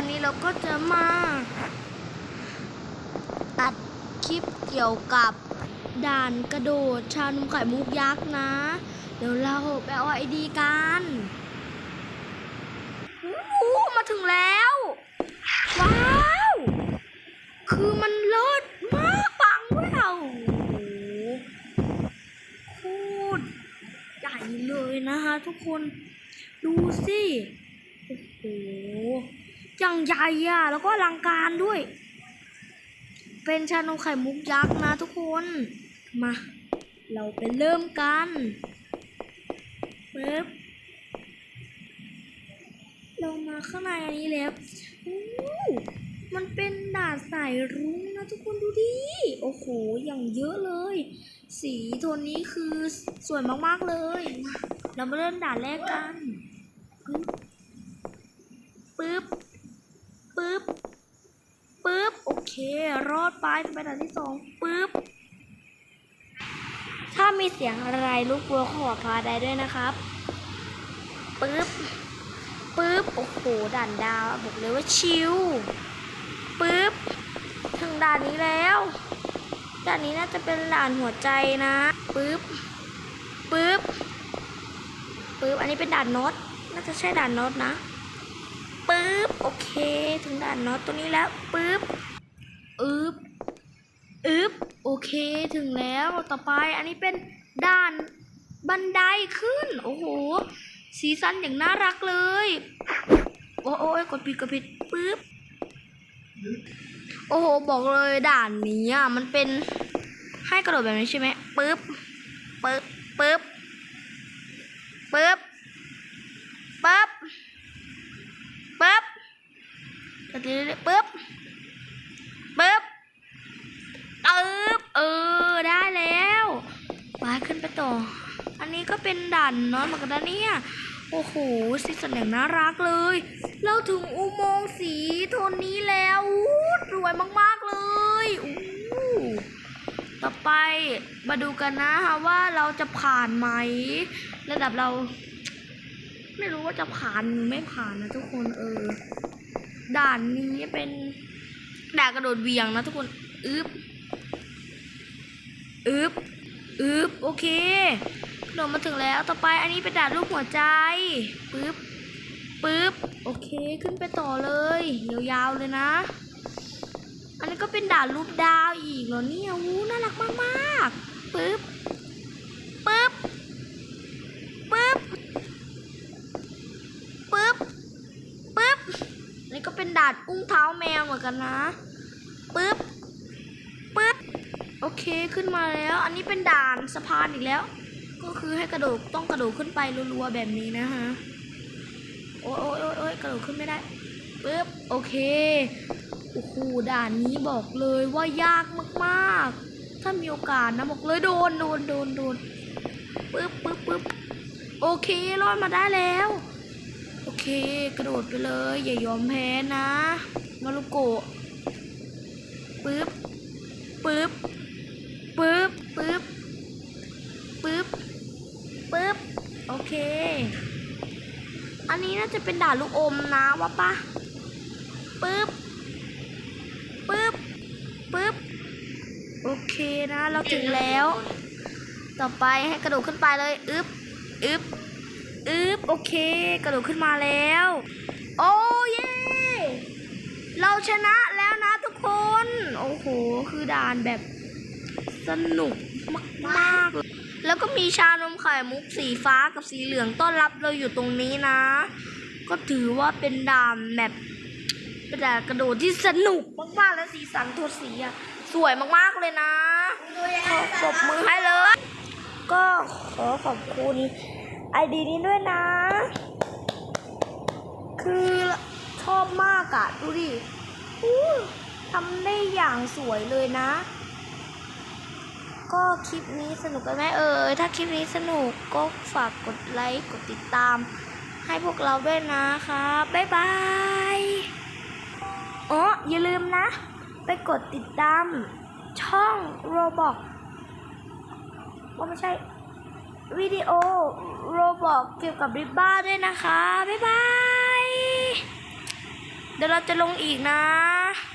วันนี้เราก็จะมาตัดคลิปเกี่ยวกับด่านกระโดดชานมไข่มุกยักษ์นะ เดี๋ยวเราไปเอาไอดีกันอ้มาถึงแล้ว ว้าว คือมันเลิศมากปังด้วยเราโคตรใหญ่เลยนะคะทุกคนดูสิ อย่างใหญ่อะแล้วก็อลังการด้วย เป็นชานมไข่มุกยักษ์นะทุกคน มา เราไปเริ่มกันปึ๊บเรามาข้างในอันนี้แล้วมันเป็นดานสายรุ้งนะทุกคนดูดิ โอ้โห อย่างเยอะเลย สีโทนนี้คือสวยมากๆเลย เรามาเริ่มด่านแรกกันปึ๊บปึ๊บ ปึ๊บปึ๊บ โอเค รอดไปไปด่านที่สองปึ๊บ ถ้ามีเสียงอะไรลูกบัวขอพาได้ด้วยนะครับปึ๊บปึ๊บโอ้โหด่านดาวบอกเลยว่าชิลปึ๊บถึงด่านนี้แล้วด่านนี้น่าจะเป็นด่านหัวใจนะปึ๊บปึ๊บปึ๊บอันนี้เป็นด่านน็อตน่าจะใช่ด่านน็อตนะปึ๊บโอเค ถึงด่านน็อตตัวนี้แล้วปึ๊บ อึบอึบโอเคถึงแล้วต่อไปอันนี้เป็นด่านบันไดขึ้น โอ้โห สีสันอย่างน่ารักเลย โอ้โอ้ยกดผิดกดผิดปึ๊บ โอ้โห บอกเลยด่านนี้อะมันเป็นให้กระโดดแบบนี้ใช่ไหมปึ๊บปึ๊บปึ๊บปึ๊บปึ๊บปึ๊บจะดีปึ๊บ ปึ๊บปึ๊บ เออ ได้แล้วไป ขึ้นไปต่อ อันนี้ก็เป็นด่านนอนเหมือนกันนะเนี่ยโอ้โหสีสันอย่างน่ารักเลย เราถึงอุโมงค์สีโทนนี้แล้วอู้สวยมากๆเลยต่อไปมาดูกันนะคะว่าเราจะผ่านไหม ระดับเรา ไม่รู้ว่าจะผ่านไม่ผ่านนะทุกคนเออ ด่านนี้เป็นด่านกระโดดเวียงนะทุกคนอึบอึบ อึบโอเคกระโดดมาถึงแล้วต่อไปอันนี้เป็นด่านรูปหัวใจปึ๊บปึ๊บโอเคขึ้นไปต่อเลยยาวๆเลยนะ อันนี้ก็เป็นด่านรูปดาวอีกเหรอเนี่ยวู้น่ารักมากๆปึ๊บปึ๊บปึ๊บปึ๊บปึ๊บอันนี้ก็เป็นด่านอุ้งเท้าแมวเหมือนกันนะปึ๊บ เคขึ้นมาแล้ว อันนี้เป็นด่านสะพานอีกแล้ว ก็คือให้กระโดดต้องกระโดดขึ้นไปรัวๆแบบนี้นะฮะโอ้ยโอ้ยโอ้ยโอ้ยกระโดดขึ้นไม่ได้ปึ๊บโอเคโอ้โหด่านนี้บอกเลยว่ายากมากๆ ถ้ามีโอกาสนะบอกเลยโดนโดนโดนโดนปึ๊บปึ๊บปึ๊บโอเครอดมาได้แล้ว โอเค กระโดดไปเลย อย่ายอมแพ้นะมารุโกะปึ๊บปึ๊บ ปึ๊บ ปึ๊บ ปึ๊บ ปึ๊บ โอ เค อันนี้น่าจะเป็นด่านลูกอมนะว่าปะปึ๊บปึ๊บปึ๊บโอเคนะเราถึงแล้ว ต่อไปให้กระโดดขึ้นไปเลยอึบอึบอึบโอเค กระโดดขึ้นมาแล้ว โอ้เย่เราชนะแล้วนะทุกคน โอ้โห คือด่านแบบสนุกมากๆ แล้วก็มีชานมไข่มุกสีฟ้ากับสีเหลืองต้อนรับเราอยู่ตรงนี้นะ ก็ถือว่าเป็นด่านแบบเป็นด่านกระโดดที่สนุกมากๆและสีสันโทนสีอะสวยมากๆเลยนะขอปรบมือให้เลย ก็ขอขอบคุณไอดีนี้ด้วยนะ คือชอบมากอะดูดิทำได้อย่างสวยเลยนะ ก็คลิปนี้สนุกกันไหมเอ่ยถ้าคลิปนี้สนุกก็ฝากกดไลค์กดติดตาม ให้พวกเราด้วยนะครับบ๊ายบายอ๋ออย่าลืมนะ ไปกดติดตาม ช่องโรบอกว่าไม่ใช่วิดีโอโรบอกเกี่ยวกับริบบ้าด้วยนะคะ บ๊ายบาย เดี๋ยวเราจะลงอีกนะ